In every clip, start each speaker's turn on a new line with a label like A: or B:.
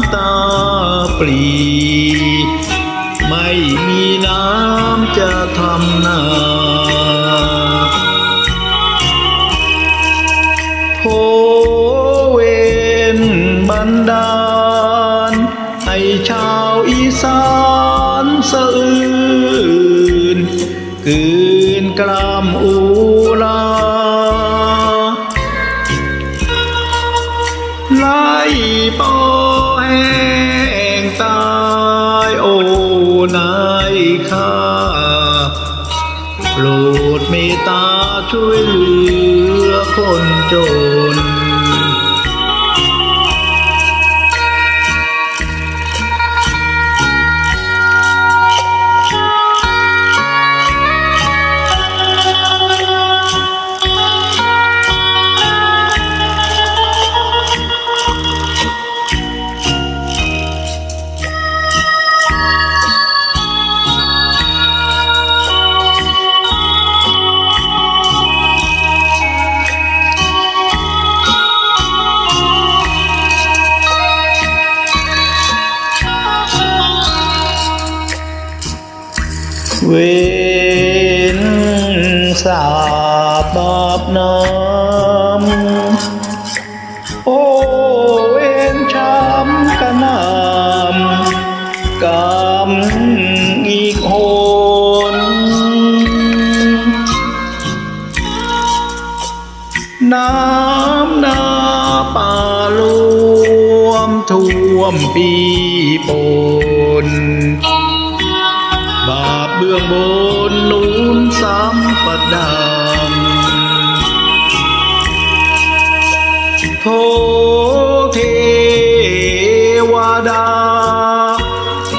A: ำตาปลีไม่มีน้ำจะทำนาโพเวนบันดาล ให้ชาวอีสานสะอื่นคืนกลามอูลาไล่ปอ เมตตาช่วยเหลือคนจน เวนสาบาปน้ำโอเวนช้ำกระหนำกำอีกโหนน้ำนาป่าลวมท่วมปีปน เบื้องบนนูนซ้ำประดามโทเทวดา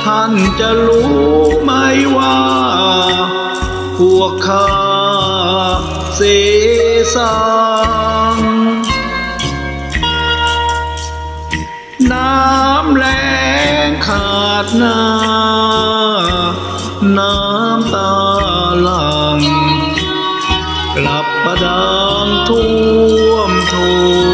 A: ท่านจะรู้ไหมว่า พวกข้าเสสังน้ำแรงขาดน้าำตาหลังกลับมาดังท่วมโทน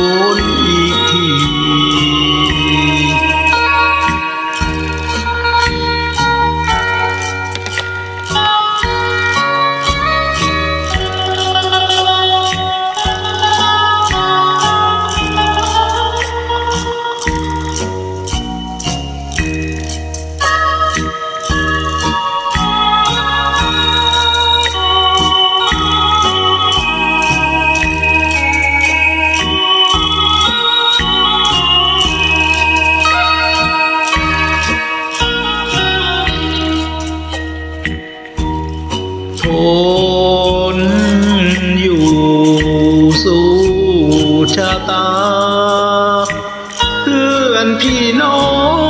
A: อนพี่น้อ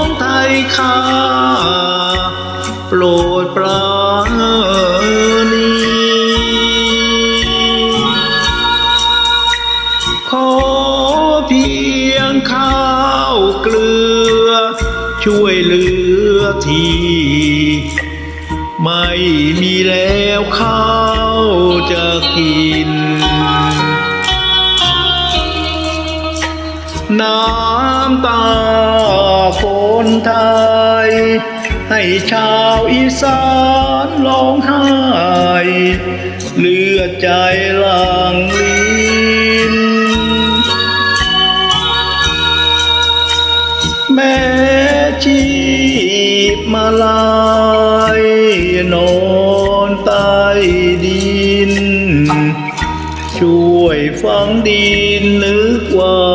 A: งไทยข้าโปรดปราณีขอเพียงข้าวเกลือ ช่วยเหลือที ไม่มีแล้วข้าวจะกิน น้ำตาคนไทย ให้ชาวอีสานร้องไห้ เลือดใจหลังลินแม่ชีพมาลายนอนใต้ดิน ช่วยฟังดินนึกว่า